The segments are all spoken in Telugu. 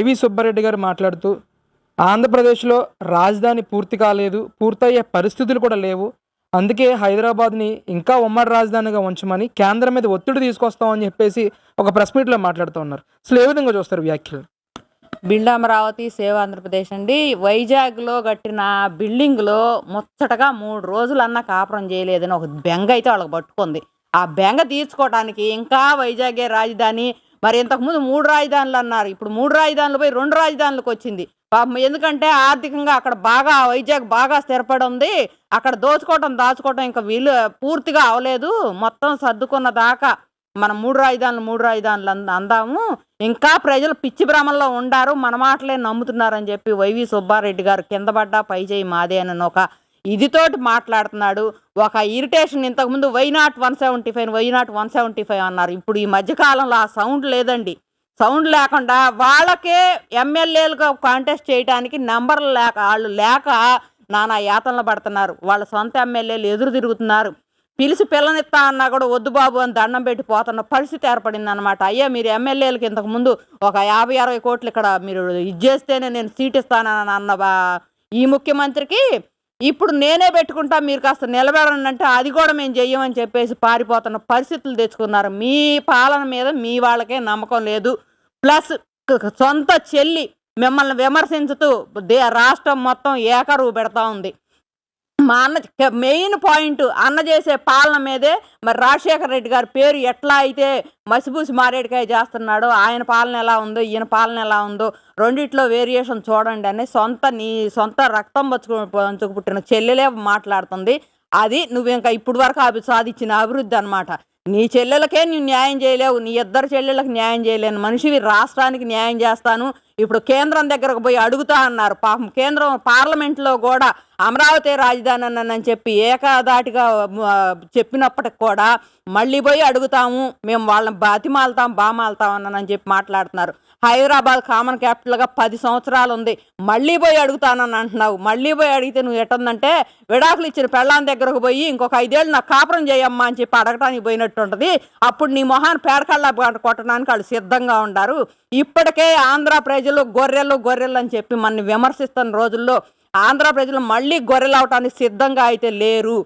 ఏవి సుబ్బారెడ్డి గారు మాట్లాడుతూ ఆంధ్రప్రదేశ్లో రాజధాని పూర్తి కాలేదు పూర్తయ్యే పరిస్థితులు కూడా లేవు. అందుకే హైదరాబాద్ని ఇంకా ఉమ్మడి రాజధానిగా ఉంచమని కేంద్రం మీద ఒత్తిడి తీసుకొస్తామని చెప్పేసి ఒక ప్రెస్ మీట్లో మాట్లాడుతూ ఉన్నారు. అసలు ఏ విధంగా చూస్తారు వ్యాఖ్యలు? బిల్డ్ అమరావతి సేవ ఆంధ్రప్రదేశ్ అండి. వైజాగ్లో కట్టిన బిల్డింగ్లో ముచ్చటగా మూడు రోజులన్నా కాపురం చేయలేదని ఒక బెంగ అయితే వాళ్ళకి పట్టుకుంది. ఆ బెంగ తీర్చుకోవడానికి ఇంకా వైజాగే రాజధాని మరి ఇంతకుముందు మూడు రాజధానులు అన్నారు. ఇప్పుడు మూడు రాజధానులు పోయి రెండు రాజధానులకు వచ్చింది. పాపం ఎందుకంటే ఆర్థికంగా అక్కడ బాగా వైజాగ్ బాగా స్థిరపడి ఉంది. అక్కడ దోచుకోవటం దాచుకోవటం ఇంకా వీలు పూర్తిగా అవలేదు. మొత్తం సర్దుకున్న దాకా మనం మూడు రాజధానులు మూడు రాజధానులు అంద- అందాము. ఇంకా ప్రజలు పిచ్చి భ్రమంలో ఉండారు. మన మాటలే నమ్ముతున్నారని చెప్పి వైవి సుబ్బారెడ్డి గారు కింద పడ్డా పై చేయి మాదే అని ఒక ఇదితోటి మాట్లాడుతున్నాడు. ఒక ఇరిటేషన్ ఇంతకుముందు why not one seventy five why not one seventy five అన్నారు. ఇప్పుడు ఈ మధ్యకాలంలో ఆ సౌండ్ లేదండి. సౌండ్ లేకుండా వాళ్ళకే ఎమ్మెల్యేలుగా కాంటెస్ట్ చేయడానికి నెంబర్లు లేక వాళ్ళు లేక నానా యాతనలు పడుతున్నారు. వాళ్ళ సొంత ఎమ్మెల్యేలు ఎదురు తిరుగుతున్నారు. పిలిచి పిల్లనిస్తా అన్నా కూడా వద్దు బాబు అని దండం పెట్టి పోతున్న పరిస్థితి ఏర్పడింది అనమాట అయ్యా మీరు ఎమ్మెల్యేలకు ఇంతకుముందు ఒక యాభై అరవై కోట్లు ఇక్కడ మీరు ఇది చేస్తేనే నేను సీట్ ఇస్తానని అన్న ఈ ముఖ్యమంత్రికి ఇప్పుడు నేనే పెట్టుకుంటా మీరు కాస్త నిలబడండి అంటే అది కూడా మేము చెయ్యమని చెప్పేసి పారిపోతున్న పరిస్థితులు తెచ్చుకున్నారు. మీ పాలన మీద మీ వాళ్ళకే నమ్మకం లేదు. ప్లస్ సొంత చెల్లి మిమ్మల్ని విమర్శించుతూ దే రాష్ట్రం మొత్తం ఏకరువు పెడతా ఉంది. మా అన్న మెయిన్ పాయింట్ అన్న చేసే పాలన మీదే మరి రాజశేఖర రెడ్డి గారి పేరు ఎట్లా అయితే మసిబూసి మారేడుకాయ చేస్తున్నాడో ఆయన పాలన ఎలా ఉందో ఈయన పాలన ఎలా ఉందో రెండిట్లో వేరియేషన్ చూడండి అని సొంత నీ సొంత రక్తం పంచుకు పంచుకు పుట్టిన చెల్లెలే మాట్లాడుతుంది. అది నువ్వు ఇంకా ఇప్పుడు వరకు అభి సాధించిన అభివృద్ధి అనమాట నీ చెల్లెలకే నువ్వు న్యాయం చేయలేవు నీ ఇద్దరు చెల్లెలకు న్యాయం చేయలేను మనిషివి రాష్ట్రానికి న్యాయం చేస్తాను. ఇప్పుడు కేంద్రం దగ్గరకు పోయి అడుగుతా అన్నారు. పాపం కేంద్రం పార్లమెంట్లో కూడా అమరావతి రాజధాని అని చెప్పి ఏకదాటిగా చెప్పినప్పటికి కూడా మళ్ళీ పోయి అడుగుతాము మేము వాళ్ళని బాతిమాలతాం బామాలుతాం అని చెప్పి మాట్లాడుతున్నారు. హైదరాబాద్ కామన్ క్యాపిటల్గా పది సంవత్సరాలు ఉంది మళ్ళీ పోయి అడుగుతానని అంటున్నావు. మళ్ళీ పోయి అడిగితే నువ్వు ఎట్టుందంటే విడాకులు ఇచ్చిన పెళ్ళాం దగ్గరకు పోయి ఇంకొక ఐదేళ్ళు నాకు కాపురం చేయమ్మా అని చెప్పి అడగటానికి పోయినట్టు ఉంటుంది అప్పుడు నీ మొహాన్ని పేడకల్లా కొట్టడానికి వాళ్ళు సిద్ధంగా ఉండారు. ఇప్పటికే ఆంధ్ర ప్రజలు గొర్రెలు గొర్రెలు అని చెప్పి మన విమర్శిస్తున్న రోజుల్లో ఆంధ్ర ప్రజలు మళ్ళీ గొర్రెలు అవటానికి సిద్ధంగా అయితే లేరు.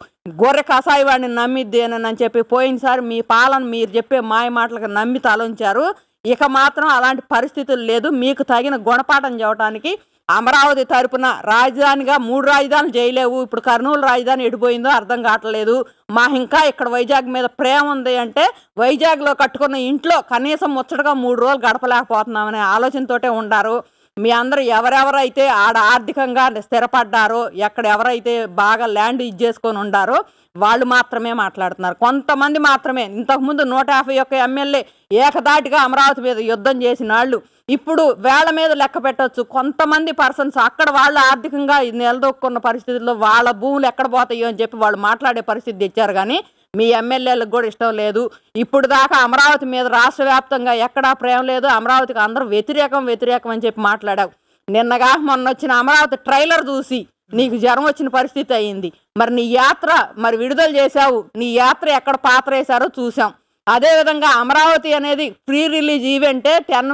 గొర్రె కషాయి వాడిని నమ్మిద్దేనని చెప్పి పోయినసారి మీ పాలన మీరు చెప్పే మాయ మాటలకు నమ్మి తలంచారు. ఇక మాత్రం అలాంటి పరిస్థితులు లేదు. మీకు తగిన గుణపాఠం చెప్పడానికి అమరావతి తరపున రాజధానిగా మూడు రాజధానులు చేయలేవు ఇప్పుడు కర్నూలు రాజధాని ఎడిపోయిందో అర్థం కావట్లేదు. మా ఇంకా ఇక్కడ వైజాగ్ మీద ప్రేమ ఉంది అంటే వైజాగ్లో కట్టుకున్న ఇంట్లో కనీసం ముచ్చటగా మూడు రోజులు గడపలేకపోతున్నామనే ఆలోచనతోటే ఉండారు మీ అందరూ ఎవరెవరైతే ఆడ ఆర్థికంగా స్థిరపడ్డారో ఎక్కడ ఎవరైతే బాగా ల్యాండ్ ఇచ్చేసుకొని ఉండారో వాళ్ళు మాత్రమే మాట్లాడుతున్నారు. కొంతమంది మాత్రమే. ఇంతకుముందు నూట యాభై ఒక్క ఎమ్మెల్యే ఏకదాటిగా అమరావతి మీద యుద్ధం చేసిన వాళ్ళు. ఇప్పుడు వేళ మీద లెక్క పెట్టవచ్చు కొంతమంది పర్సన్స్ అక్కడ వాళ్ళు ఆర్థికంగా నిలదొక్కున్న పరిస్థితుల్లో వాళ్ళ భూములు ఎక్కడ పోతాయో అని చెప్పి వాళ్ళు మాట్లాడే పరిస్థితి తెచ్చారు. కానీ మీ ఎమ్మెల్యేలకు కూడా ఇష్టం లేదు. ఇప్పుడు దాకా అమరావతి మీద రాష్ట్ర వ్యాప్తంగా ఎక్కడా ప్రేమ లేదు. అమరావతికి అందరూ వ్యతిరేకం వ్యతిరేకం అని చెప్పి మాట్లాడావు. నిన్నగా మొన్న వచ్చిన అమరావతి ట్రైలర్ చూసి నీకు జ్వరం వచ్చిన పరిస్థితి అయింది. మరి నీ యాత్ర మరి విడుదల చేశావు. నీ యాత్ర ఎక్కడ పాత్ర వేశారో చూసాం అదేవిధంగా అమరావతి అనేది ప్రీ రిలీజ్ ఈవెంటే టెన్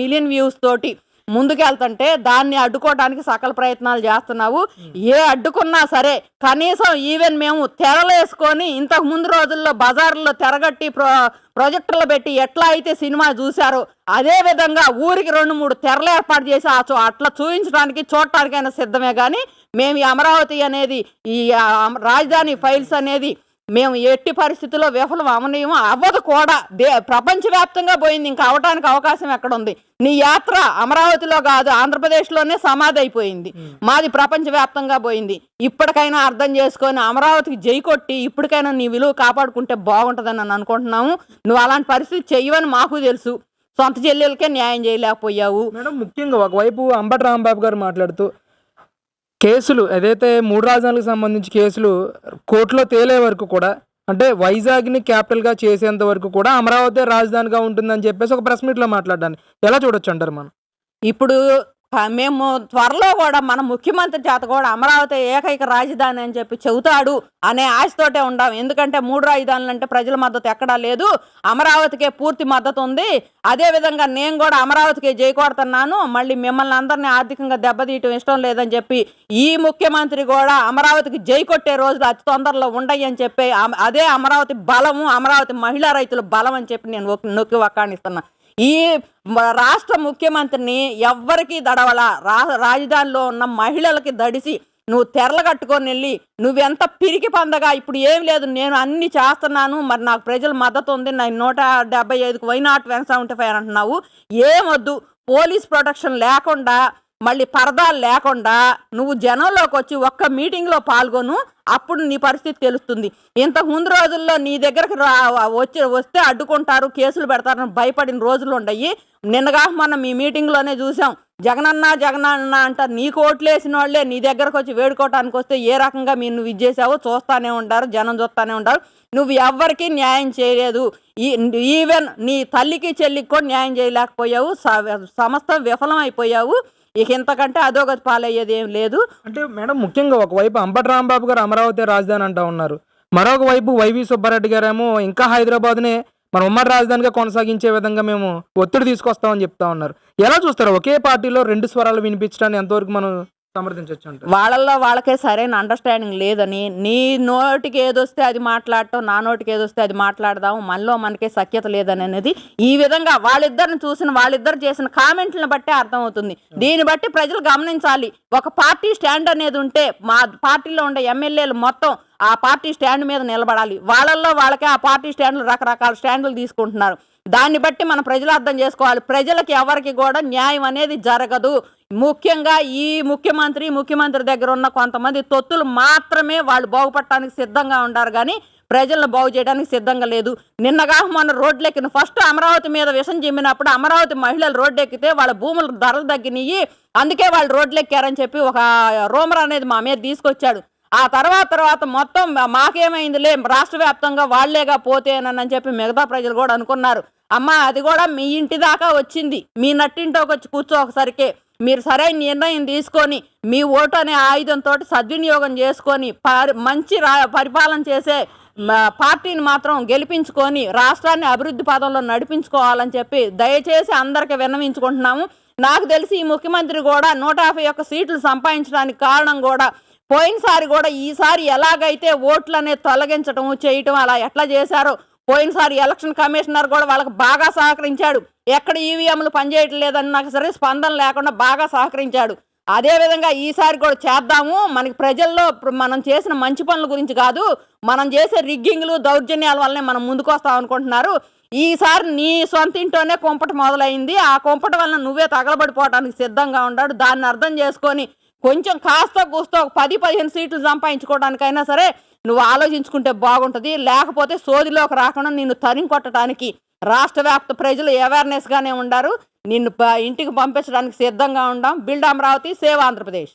మిలియన్ వ్యూస్ తోటి ముందుకెళ్తుంటే దాన్ని అడ్డుకోవడానికి సకల ప్రయత్నాలు చేస్తున్నావు. ఏ అడ్డుకున్నా సరే కనీసం ఈవెన్ మేము తెరలేసుకొని ఇంతకు ముందు రోజుల్లో బజార్లో తెరగట్టి ప్రో ప్రొజెక్టర్లు పెట్టి ఎట్లా అయితే సినిమా చూశారో అదే విధంగా ఊరికి రెండు మూడు తెరలు ఏర్పాటు చేసి ఆ చో- అట్లా చూపించడానికి చూడటానికైనా సిద్ధమే కానీ మేము ఈ అమరావతి అనేది ఈ రాజధాని ఫైల్స్ అనేది మేము ఎట్టి పరిస్థితుల్లో విఫలం అవనీయం అవ్వదు కూడా. దే ప్రపంచవ్యాప్తంగా పోయింది. ఇంకా అవటానికి అవకాశం ఎక్కడ ఉంది నీ యాత్ర అమరావతిలో కాదు ఆంధ్రప్రదేశ్లోనే సమాధి అయిపోయింది మాది ప్రపంచవ్యాప్తంగా పోయింది. ఇప్పటికైనా అర్థం చేసుకొని అమరావతికి జై కొట్టి ఇప్పటికైనా నీ విలువ కాపాడుకుంటే బాగుంటుందని నేను అనుకుంటున్నాము. నువ్వు అలాంటి పరిస్థితి చెయ్యవని మాకు తెలుసు. సొంత చెల్లెలకే న్యాయం చేయలేకపోయావు. మేడం ముఖ్యంగా ఒకవైపు అంబటి రాంబాబు గారు మాట్లాడుతూ కేసులు ఏదైతే మూడు రాజధానులకు సంబంధించి కేసులు కోర్టులో తేలే వరకు కూడా అంటే వైజాగ్ని క్యాపిటల్గా చేసేంత వరకు కూడా అమరావతి రాజధానిగా ఉంటుందని చెప్పేసి ఒక ప్రెస్ మీట్లో మాట్లాడాను ఎలా చూడొచ్చు అంటారు మనం? ఇప్పుడు మేము త్వరలో కూడా మన ముఖ్యమంత్రి చేత కూడా అమరావతి ఏకైక రాజధాని అని చెప్పి చెబుతాడు అనే ఆశతోటే ఉండాం. ఎందుకంటే మూడు రాజధానులు అంటే ప్రజల మద్దతు ఎక్కడా లేదు. అమరావతికే పూర్తి మద్దతు ఉంది. అదేవిధంగా నేను కూడా అమరావతికే జై కొడుతున్నాను మళ్ళీ మిమ్మల్ని అందరినీ ఆర్థికంగా దెబ్బతీయటం ఇష్టం లేదని చెప్పి ఈ ముఖ్యమంత్రి కూడా అమరావతికి జై కొట్టే రోజులు అతి తొందరలో ఉండయి అని చెప్పి అమ- అదే అమరావతి బలము అమరావతి మహిళా రైతుల బలం అని చెప్పి నేను నొక్కి వక్కాణిస్తున్నాను ఈ రాష్ట్ర ముఖ్యమంత్రిని ఎవ్వరికీ దడవల. రా రాజధానిలో ఉన్న మహిళలకి దడిసి నువ్వు తెరలు కట్టుకొని వెళ్ళి నువ్వెంత పిరికి పందగా ఇప్పుడు ఏం లేదు నేను అన్ని చేస్తున్నాను మరి నాకు ప్రజల మద్దతు ఉంది నేను నూట డెబ్బై ఐదుకు why not one seventy five అంటున్నావు. ఏమొద్దు పోలీస్ ప్రొటెక్షన్ లేకుండా మళ్ళీ పరదాలు లేకుండా నువ్వు జనంలోకి వచ్చి ఒక్క మీటింగ్లో పాల్గొను అప్పుడు నీ పరిస్థితి తెలుస్తుంది. ఇంతకు ముందు రోజుల్లో నీ దగ్గరకు రా వచ్చి వస్తే అడ్డుకుంటారు కేసులు పెడతారని భయపడిన రోజులు ఉండయి. నిన్నగా మనం మీ మీటింగ్లోనే చూసాం జగనన్న జగనన్న అంట నీకు ఓట్లేసిన వాళ్ళే నీ దగ్గరకు వచ్చి వేడుకోవటానికి వస్తే ఏ రకంగా మీరు నువ్వు ఇచ్చేసావో చూస్తూనే చూస్తానే ఉంటారు జనం చూస్తానే ఉంటారు నువ్వు ఎవ్వరికీ న్యాయం చేయలేదు. ఈ ఈవెన్ నీ తల్లికి చెల్లికి కూడా న్యాయం చేయలేకపోయావు. సమస్త విఫలం విఫలమైపోయావు. ఇక ఇంతకంటే అధోగతి పాలయ్యేది ఏం లేదు. అంటే మేడం ముఖ్యంగా ఒకవైపు అంబటి రాంబాబు గారు అమరావతి రాజధాని అంటా ఉన్నారు. మరొక వైపు వైవి సుబ్బారెడ్డి గారేమో ఇంకా హైదరాబాద్నే మన ఉమ్మడి రాజధానిగా కొనసాగించే విధంగా మేము ఒత్తిడి తీసుకొస్తామని చెప్తా ఉన్నారు. ఎలా చూస్తారు? ఒకే పార్టీలో రెండు స్వరాలు వినిపించడాన్ని ఎంతవరకు మనం సమర్థించవచ్చు వాళ్ళల్లో వాళ్ళకే సరైన అండర్స్టాండింగ్ లేదని నీ నోటికి ఏదొస్తే అది మాట్లాడటం నా నోటికి ఏదొస్తే అది మాట్లాడదాం మనలో మనకే సఖ్యత లేదని అనేది ఈ విధంగా వాళ్ళిద్దరిని చూసిన వాళ్ళిద్దరు చేసిన కామెంట్లను బట్టే అర్థమవుతుంది. దీన్ని బట్టి ప్రజలు గమనించాలి. ఒక పార్టీ స్టాండ్ అనేది ఉంటే మా పార్టీలో ఉండే ఎమ్మెల్యేలు మొత్తం ఆ పార్టీ స్టాండ్ మీద నిలబడాలి. వాళ్ళల్లో వాళ్ళకే ఆ పార్టీ స్టాండ్లు రకరకాల స్టాండ్లు తీసుకుంటున్నారు. దాన్ని బట్టి మన ప్రజలు అర్థం చేసుకోవాలి. ప్రజలకి ఎవరికి కూడా న్యాయం అనేది జరగదు. ముఖ్యంగా ఈ ముఖ్యమంత్రి ముఖ్యమంత్రి దగ్గర ఉన్న కొంతమంది తొత్తులు మాత్రమే వాళ్ళు బాగుపడటానికి సిద్ధంగా ఉండారు కానీ ప్రజలను బాగు చేయడానికి సిద్ధంగా లేదు. నిన్నగా మన రోడ్లెక్కిన ఫస్ట్ అమరావతి మీద విషం చిమ్మినప్పుడు అమరావతి మహిళలు రోడ్లెక్కితే వాళ్ళ భూముల ధరలు తగ్గినాయి అందుకే వాళ్ళు రోడ్లెక్కారని చెప్పి ఒక రూమర్ అనేది మా మీద తీసుకొచ్చాడు. ఆ తర్వాత తర్వాత మొత్తం మాకేమైందిలే రాష్ట్ర వ్యాప్తంగా వాళ్ళేగా పోతేనని చెప్పి మిగతా ప్రజలు కూడా అనుకున్నారు. అమ్మ అది కూడా మీ ఇంటి దాకా వచ్చింది. మీ నట్టింటోకి వచ్చి కూర్చో ఒకసరికే. మీరు సరైన నిర్ణయం తీసుకొని మీ ఓటు అనే ఆయుధంతో సద్వినియోగం చేసుకొని పరి మంచి రా పరిపాలన చేసే పార్టీని మాత్రం గెలిపించుకొని రాష్ట్రాన్ని అభివృద్ధి పదంలో నడిపించుకోవాలని చెప్పి దయచేసి అందరికీ విన్నవించుకుంటున్నాము. నాకు తెలిసి ఈ ముఖ్యమంత్రి కూడా నూట యాభై ఒక్క సీట్లు సంపాదించడానికి కారణం కూడా పోయినసారి కూడా ఈసారి ఎలాగైతే ఓట్లనే తొలగించడం చేయటం అలా ఎట్లా చేశారో పోయినసారి ఎలక్షన్ కమిషనర్ కూడా వాళ్ళకి బాగా సహకరించాడు. ఎక్కడ ఈవీఎంలు పనిచేయట్లేదన్నా సరే స్పందన లేకుండా బాగా సహకరించాడు. అదేవిధంగా ఈసారి కూడా చేద్దాము. మనకి ప్రజల్లో మనం చేసిన మంచి పనుల గురించి కాదు మనం చేసే రిగ్గింగ్లు దౌర్జన్యాల వల్లనే మనం ముందుకొస్తాం అనుకుంటున్నారు. ఈసారి నీ సొంత ఇంట్లోనే కుంపట మొదలైంది. ఆ కుంపట వలన నువ్వే తగలబడిపోవడానికి సిద్ధంగా ఉన్నాడు. దాన్ని అర్థం చేసుకొని కొంచెం కాస్త కూస్తో ఒక పది పదిహేను సీట్లు సంపాదించుకోవడానికైనా సరే నువ్వు ఆలోచించుకుంటే బాగుంటుంది. లేకపోతే సోదిలోకి రాకుండా నిన్ను తరిం కొట్టడానికి రాష్ట్ర వ్యాప్త ప్రజలు అవేర్నెస్గానే ఉండారు. నిన్ను ప- ఇంటికి పంపించడానికి సిద్ధంగా ఉండాం. Build Amaravati save Andhra Pradesh.